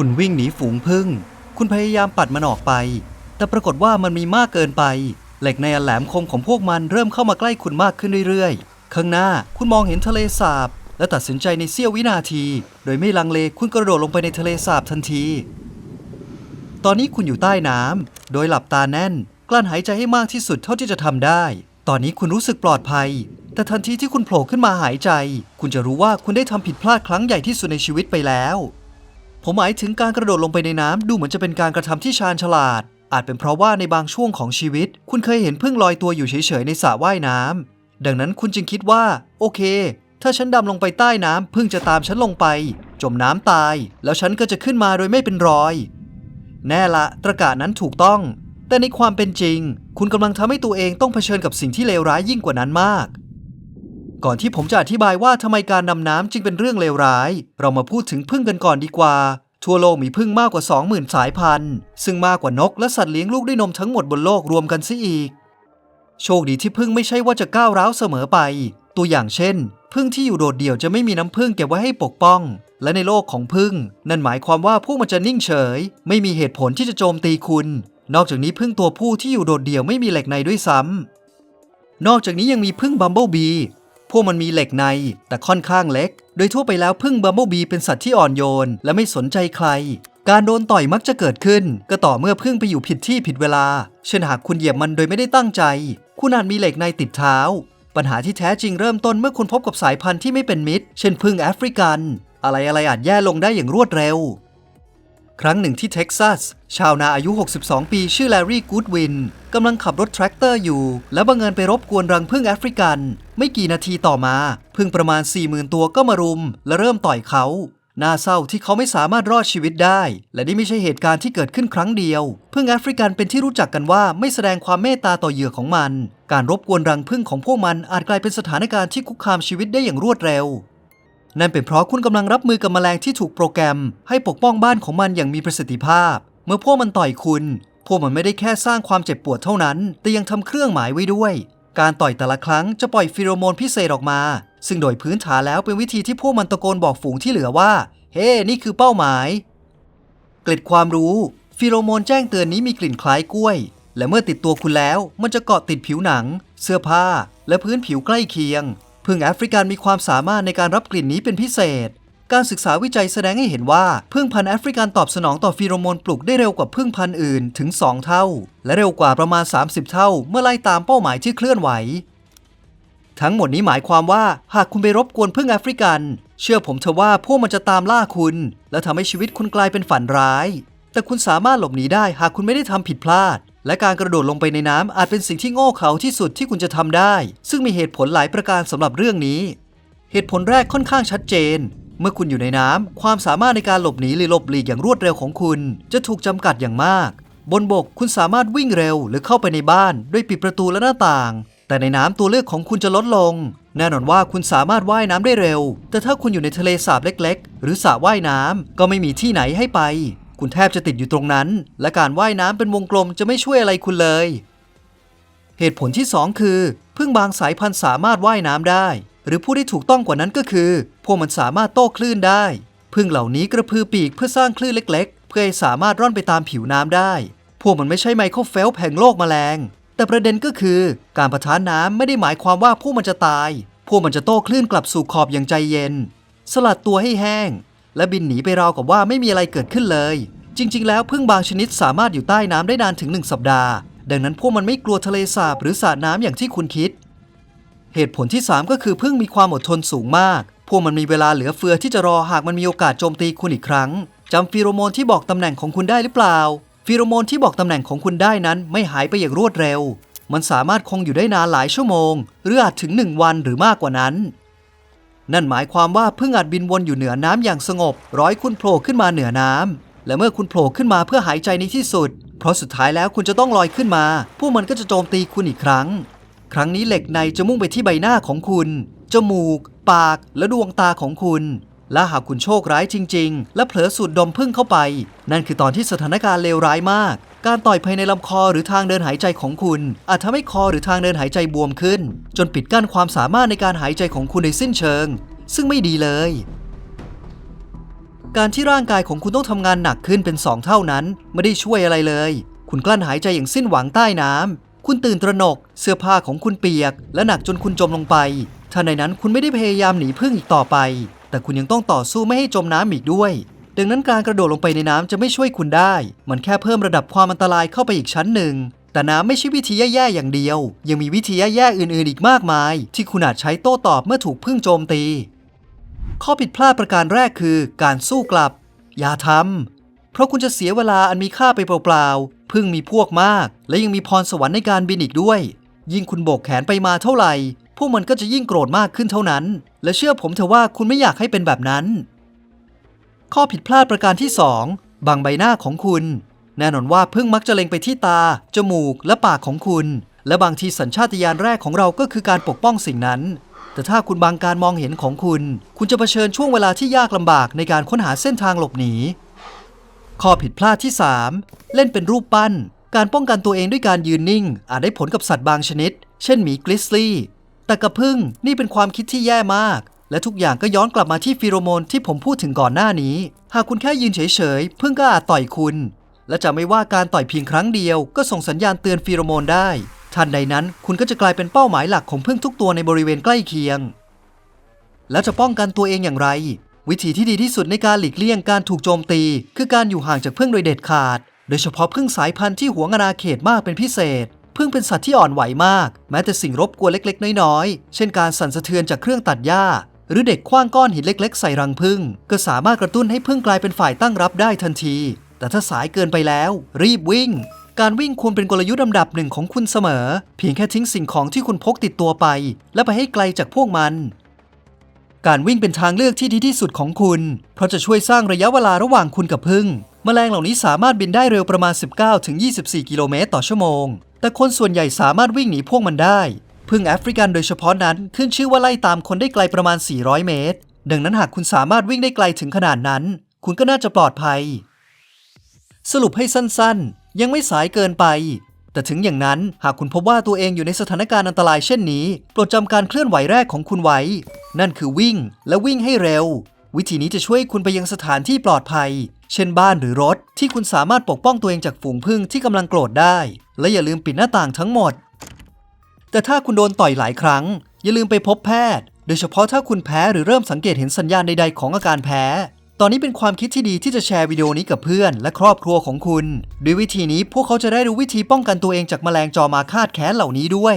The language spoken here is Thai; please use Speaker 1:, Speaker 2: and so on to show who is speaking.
Speaker 1: คุณวิ่งหนีฝูงพึ่ง คุณพยายามปัดมันออกไป แต่ปรากฏว่ามันมีมากเกินไป เหล็กในอันแหลมคมของพวกมันเริ่มเข้ามาใกล้คุณมากขึ้นเรื่อยๆ ข้างหน้าคุณมองเห็นทะเลสาบ และตัดสินใจในเสี้ยววินาที โดยไม่ลังเลคุณกระโดดลงไปในทะเลสาบทันที ตอนนี้คุณอยู่ใต้น้ำโดยหลับตาแน่น กลั้นหายใจให้มากที่สุดเท่าที่จะทำได้ ตอนนี้คุณรู้สึกปลอดภัยแต่ทันทีที่คุณโผล่ขึ้นมาหายใจ คุณจะรู้ว่าคุณได้ทำผิดพลาดครั้งใหญ่ที่สุดในชีวิตไปแล้ว ผมหมายถึงการกระโดดลงไปในน้ำดูเหมือนจะเป็นการกระทำที่ชาญฉลาด อาจเป็นเพราะว่าในบางช่วงของชีวิต คุณเคยเห็นพึ่งลอยตัวอยู่เฉยๆในสระว่ายน้ำดังนั้นคุณจึงคิดว่า โอเค ถ้าฉันดำลงไปใต้น้ำพึ่งจะตามฉันลงไป จมน้ำตาย แล้วฉันก็จะขึ้นมาโดยไม่เป็นรอย แน่ละตระกาศนั้นถูกต้อง แต่ในความเป็นจริง คุณกำลังทำให้ตัวเองต้องเผชิญกับสิ่งที่เลวร้ายยิ่งกว่านั้นมาก ก่อนที่ผมจะอธิบายว่าทำไมการดำน้ำจึงเป็นเรื่องเลวร้าย เรามาพูดถึงพึ่งกันก่อนดีกว่า ทั่วโลกมีพึ่งมากกว่า 20,000 สายพันธุ์ ซึ่งมากกว่านกและสัตว์เลี้ยงลูกด้วยนมทั้งหมดบนโลกรวมกันซะอีก โชคดีที่พึ่งไม่ใช่ว่าจะก้าวร้าวเสมอไป ตัวอย่างเช่นพึ่งที่อยู่โดดเดี่ยวจะไม่มีน้ำพึ่งเก็บไว้ให้ปกป้อง และในโลกของพึ่ง นั่นหมายความว่าพวกมันจะนิ่งเฉย ไม่มีเหตุผลที่จะโจมตีคุณ นอกจากนี้พึ่งตัวผู้ที่อยู่โดดเดี่ยวไม่มีเหล็กในด้วยซ้ำนอกจากนี้ยังมีพึ่งบัมเบิลบี พวกมันมีเหล็กใน แต่ค่อนข้างเล็ก โดยทั่วไปแล้วพึ่งบัมเบิลบีเป็นสัตว์ที่อ่อนโยน และไม่สนใจใคร การโดนต่อยมักจะเกิดขึ้น ก็ต่อเมื่อพึ่งไปอยู่ผิดที่ผิดเวลา เช่นหากคุณเหยียบมันโดยไม่ได้ตั้งใจ คุณอาจมีเหล็กในติดเท้า ปัญหาที่แท้จริงเริ่มต้นเมื่อคุณพบกับสายพันธุ์ที่ไม่เป็นมิตร เช่นพึ่งแอฟริกัน อะไรอะไรอาจแย่ลงได้อย่างรวดเร็ว ครั้งหนึ่งที่เท็กซัส ชาวนาอายุ 62 ปี ชื่อแลรี่กูดวินกำลังขับรถแทรกเตอร์อยู่ แล้วบังเอิญไปรบกวนรังผึ้งแอฟริกัน ไม่กี่นาทีต่อมาผึ้งประมาณ 40,000 ตัวก็มารุม และเริ่มต่อยเขาน่าเศร้าที่เขาไม่สามารถรอดชีวิตได้ และนี่ไม่ใช่เหตุการณ์ที่เกิดขึ้นครั้งเดียวผึ้งแอฟริกันเป็นที่รู้จักกันว่าไม่แสดงความเมตตาต่อเหยื่อของมัน การรบกวนรังผึ้งของพวกมันอาจกลายเป็นสถานการณ์ที่คุกคามชีวิตได้อย่างรวดเร็ว นั่นเป็นเพราะคุณกำลังรับมือกับแมลงที่ถูกโปรแกรม ให้ปกป้องบ้านของมันอย่างมีประสิทธิภาพ เมื่อพวกมันต่อยคุณ พวกมันไม่ได้แค่สร้างความเจ็บปวดเท่านั้น แต่ยังทำเครื่องหมายไว้ด้วย การต่อยแต่ละครั้งจะปล่อยฟีโรโมนพิเศษออกมา ซึ่งโดยพื้นฐานแล้วเป็นวิธีที่พวกมันตะโกนบอกฝูงที่เหลือว่า เฮ้นี่คือเป้าหมาย เกล็ดความรู้ฟีโรโมนแจ้งเตือนนี้มีกลิ่นคล้ายกล้วย และเมื่อติดตัวคุณแล้ว มันจะเกาะติดผิวหนัง เสื้อผ้า และพื้นผิวใกล้เคียง พึ่งแอฟริกันมีความสามารถในการรับกลิ่นนี้เป็นพิเศษ การศึกษาวิจัยแสดงให้เห็นว่าพึ่งพันธุ์แอฟริกันตอบสนองต่อฟีโรโมนปลุกได้เร็วกว่าพึ่งพันธุ์อื่นถึง 2 เท่า และเร็วกว่าประมาณ 30 เท่า เมื่อไล่ตามเป้าหมายที่เคลื่อนไหว ทั้งหมดนี้หมายความว่าหากคุณไปรบกวนพึ่งแอฟริกัน เชื่อผมเถอะว่าพวกมันจะตามล่าคุณ และทำให้ชีวิตคุณกลายเป็นฝันร้าย แต่คุณสามารถหลบหนีได้หากคุณไม่ได้ทำผิดพลาด และการกระโดดลงไปในน้ำอาจเป็นสิ่งที่โง่เขลาที่สุดที่คุณจะทำได้ ซึ่งมีเหตุผลหลายประการสำหรับเรื่องนี้ เหตุผลแรกค่อนข้างชัดเจน เมื่อคุณอยู่ในน้ำความสามารถในการหลบหนีหรือหลบหลีกอย่างรวดเร็วของคุณ จะถูกจำกัดอย่างมาก บนบกคุณสามารถวิ่งเร็วหรือเข้าไปในบ้านด้วยปิดประตูและหน้าต่าง แต่ในน้ำตัวเลือกของคุณจะลดลง แน่นอนว่าคุณสามารถว่ายน้ำได้เร็ว แต่ถ้าคุณอยู่ในทะเลสาบเล็ก ๆ หรือสระว่ายน้ำก็ไม่มีที่ไหนให้ไป คุณแทบจะติดอยู่ตรงนั้น และการว่ายน้ำเป็นวงกลมจะไม่ช่วยอะไรคุณเลย เหตุผลที่ 2 คือพึ่งบางสายพันธุ์สามารถว่ายน้ำได้ หรือผู้ที่ถูกต้องกว่านั้นก็คือ พวกมันสามารถโต้คลื่นได้พึ่งเหล่านี้กระพือปีกเพื่อสร้างคลื่นเล็ก ๆ เพื่อให้สามารถร่อนไปตามผิวน้ำได้ พวกมันไม่ใช่ไมเคิลเฟลแห่งโลกแมลง แต่ประเด็นก็คือ การประทานน้ำไม่ได้หมายความว่าพวกมันจะตาย พวกมันจะโต้คลื่นกลับสู่ขอบอย่างใจเย็น สลัดตัวให้แห้ง และบินหนีไปราวกับว่าไม่มีอะไรเกิดขึ้นเลย จริง ๆ แล้วพึ่งบางชนิดสามารถอยู่ใต้น้ำได้นานถึง 1 สัปดาห์ ดังนั้นพวกมันไม่กลัวทะเลสาบหรือสระน้ำอย่างที่คุณคิด เหตุผลที่ 3 ก็คือพึ่งมีความอดทนสูงมาก พวกมันมีเวลาเหลือเฟือที่จะรอหากมันมีโอกาสโจมตีคุณอีกครั้งจำฟีโรโมนที่บอกตำแหน่งของคุณได้หรือเปล่า ฟีโรโมนที่บอกตำแหน่งของคุณได้นั้นไม่หายไปอย่างรวดเร็ว มันสามารถคงอยู่ได้นานหลายชั่วโมง หรืออาจถึง 1 วันหรือมากกว่านั้น นั่นหมายความว่าพึ่งอาจบินวนอยู่เหนือน้ำอย่างสงบ ร้อยคุณโผล่ขึ้นมาเหนือน้ำและเมื่อคุณโผล่ขึ้นมาเพื่อหายใจในที่สุด เพราะสุดท้ายแล้วคุณจะต้องลอยขึ้นมา พวกมันก็จะโจมตีคุณอีกครั้ง ครั้งนี้เหล็กในจะมุ่งไปที่ใบหน้าของคุณ จมูก ปาก และดวงตาของคุณ และหากคุณโชคร้ายจริง ๆ และเผลอสูดดมพึ่งเข้าไป นั่นคือตอนที่สถานการณ์เลวร้ายมาก การต่อยภายในลำคอหรือทางเดินหายใจของคุณ อาจทำให้คอหรือทางเดินหายใจบวมขึ้น จนปิดกั้นความสามารถในการหายใจของคุณในสิ้นเชิง ซึ่งไม่ดีเลย การที่ร่างกายของคุณต้องทำงานหนักขึ้นเป็นสองเท่านั้น ไม่ได้ช่วยอะไรเลย คุณกลั้นหายใจอย่างสิ้นหวังใต้น้ำคุณตื่นตระหนก เสื้อผ้าของคุณเปียก และหนักจนคุณจมลงไปถ้าในนั้นคุณไม่ได้พยายามหนีพึ่งอีกต่อไป แต่คุณยังต้องต่อสู้ไม่ให้จมน้ำอีกด้วย ดังนั้นการกระโดดลงไปในน้ำจะไม่ช่วยคุณได้ มันแค่เพิ่มระดับความอันตรายเข้าไปอีกชั้นหนึ่ง แต่น้ำไม่ใช่วิธีแย่ๆอย่างเดียว ยังมีวิธีแย่ๆอื่นๆอีกมากมาย ที่คุณอาจใช้โต้ตอบเมื่อถูกพึ่งโจมตี ข้อผิดพลาดประการแรกคือ การสู้กลับ อย่าทำเพราะคุณจะเสียเวลาอันมีค่าไปเปล่าๆพึ่งมีพวกมาก และยังมีพรสวรรค์ในการบินอีกด้วย ยิ่งคุณโบกแขนไปมาเท่าไหร่พวกมันก็จะยิ่งโกรธมากขึ้นเท่านั้น และเชื่อผมเถอะว่าคุณไม่อยากให้เป็นแบบนั้น ข้อผิดพลาดประการที่ 2 บางใบหน้าของคุณ แน่นอนว่าพึ่งมักจะเล็งไปที่ตา จมูก และปากของคุณ และบางทีสัญชาตญาณแรกของเราก็คือการปกป้องสิ่งนั้น แต่ถ้าคุณบางการมองเห็นของคุณ คุณจะเผชิญช่วงเวลาที่ยากลำบากในการค้นหาเส้นทางหลบหนี ข้อผิดพลาดที่ 3 เล่นเป็นรูปปั้น การป้องกันตัวเองด้วยการยืนนิ่ง อาจได้ผลกับสัตว์บางชนิด เช่นหมีกริสลี่ แต่กับพึ่งนี่เป็นความคิดที่แย่มาก และทุกอย่างก็ย้อนกลับมาที่ฟีโรโมนที่ผมพูดถึงก่อนหน้านี้ หากคุณแค่ยืนเฉยๆ เพึ่องก็อาจต่อยคุณ และจะไม่ว่าการต่อยเพียงครั้งเดียวก็ส่งสัญญาณเตือนฟีโรโมนได้ ทันใดนั้นคุณก็จะกลายเป็นเป้าหมายหลักของเพึ่องทุกตัวในบริเวณใกล้เคียง แล้วจะป้องกันตัวเองอย่างไร วิธีที่ดีที่สุดในการหลีกเลี่ยงการถูกโจมตี คือการอยู่ห่างจากเพึ่องโดยเด็ดขาด โดยเฉพาะเพึ่องสายพันธุ์ที่หวงอาณาเขตมากเป็นพิเศษพึ่งเป็นสัตว์ที่อ่อนไหวมาก แม้แต่สิ่งรบกวนเล็กๆ น้อยๆ เช่นการสั่นสะเทือนจากเครื่องตัดหญ้า หรือเด็กคว้างก้อนหินเล็ก ๆ ใส่รังพึ่ง ก็สามารถกระตุ้นให้พึ่งกลายเป็นฝ่ายตั้งรับได้ทันที แต่ถ้าสายเกินไปแล้ว รีบวิ่ง การวิ่งควรเป็นกลยุทธ์ลำดับหนึ่งของคุณเสมอ เพียงแค่ทิ้งสิ่งของที่คุณพกติดตัวไป และไปให้ไกลจากพวกมัน การวิ่งเป็นทางเลือกที่ดีที่สุดของคุณ เพราะจะช่วยสร้างระยะเวลาระหว่างคุณกับพึ่งแมลงเหล่านี้สามารถบินได้เร็วประมาณ 19-24 กิโลเมตรต่อชั่วโมง แต่คนส่วนใหญ่สามารถวิ่งหนีพวกมันได้ พึ่งแอฟริกันโดยเฉพาะนั้นขึ้นชื่อว่าไล่ตามคนได้ไกลประมาณ 400 เมตร ดังนั้นหากคุณสามารถวิ่งได้ไกลถึงขนาดนั้น คุณก็น่าจะปลอดภัย สรุปให้สั้นๆ ยังไม่สายเกินไป แต่ถึงอย่างนั้นหากคุณพบว่าตัวเองอยู่ในสถานการณ์อันตรายเช่นนี้ โปรดจำการเคลื่อนไหวแรกของคุณไว้ นั่นคือวิ่งและวิ่งให้เร็ว วิธีนี้จะช่วยคุณไปยังสถานที่ปลอดภัย เช่นบ้านหรือรถที่คุณสามารถปกป้องตัวเองจากฝูงผึ้งที่กำลังโกรธได้ และอย่าลืมปิดหน้าต่างทั้งหมด แต่ถ้าคุณโดนต่อยหลายครั้ง อย่าลืมไปพบแพทย์ โดยเฉพาะถ้าคุณแพ้หรือเริ่มสังเกตเห็นสัญญาณใดๆของอาการแพ้ ตอนนี้เป็นความคิดที่ดีที่จะแชร์วิดีโอนี้กับเพื่อน และครอบครัวของคุณ ด้วยวิธีนี้พวกเขาจะได้รู้วิธีป้องกันตัวเองจากแมลงจอมาคาดแขนเหล่านี้ด้วย